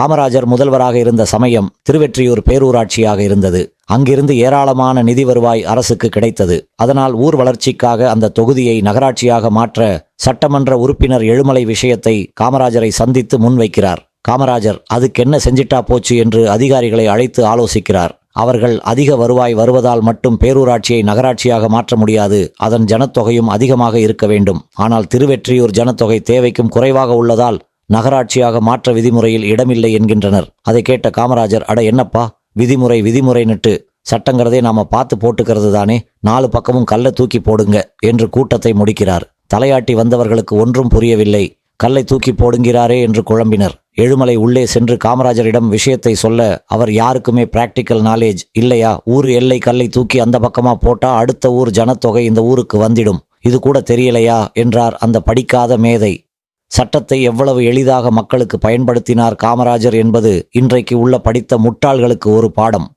காமராஜர் முதல்வராக இருந்த சமயம் திருவெற்றியூர் பேரூராட்சியாக இருந்தது. அங்கிருந்து ஏராளமான நிதி வருவாய் அரசுக்கு கிடைத்தது. அதனால் ஊர் வளர்ச்சிக்காக அந்த தொகுதியை நகராட்சியாக மாற்ற சட்டமன்ற உறுப்பினர் எழுமலை விஷயத்தை காமராஜரை சந்தித்து முன்வைக்கிறார். காமராஜர் அதுக்கென்ன செஞ்சிட்டா போச்சு? என்று அதிகாரிகளை அழைத்து ஆலோசிக்கிறார். அவர்கள் அதிக வருவாய் வருவதால் மட்டும் பேரூராட்சியை நகராட்சியாக மாற்ற முடியாது. அதன் ஜனத்தொகையும் அதிகமாக இருக்க வேண்டும். ஆனால் திருவெற்றியூர் ஜனத்தொகை தேவைக்கும் குறைவாக உள்ளதால் நகராட்சியாக மாற்ற விதிமுறையில் இடமில்லை என்கின்றனர். அதை கேட்ட காமராஜர் அட என்னப்பா விதிமுறை விதிமுறைன்னுட்டு. சட்டங்கிறதே நாம பார்த்து போட்டுக்கிறது தானே நாலு பக்கமும் கல்லை தூக்கி போடுங்க என்று கூட்டத்தை முடிக்கிறார். தலையாட்டி வந்தவர்களுக்கு ஒன்றும் புரியவில்லை. கல்லை தூக்கி போடுங்கிறாரே என்று குழம்பினர். எழுமலை உள்ளே சென்று காமராஜரிடம் விஷயத்தை சொல்ல அவர் யாருக்குமே பிராக்டிக்கல் நாலேஜ் இல்லையா? ஊர் எல்லை கல்லை தூக்கி அந்த பக்கமா போட்டா அடுத்த ஊர் ஜனத்தொகை இந்த ஊருக்கு வந்திடும். இது கூட தெரியலையா? என்றார் அந்த படிக்காத மேதை. சட்டத்தை எவ்வளவு எளிதாக மக்களுக்கு பயன்படுத்தினார் காமராஜர் என்பது இன்றைக்கு உள்ள படித்த முட்டாள்களுக்கு ஒரு பாடம்.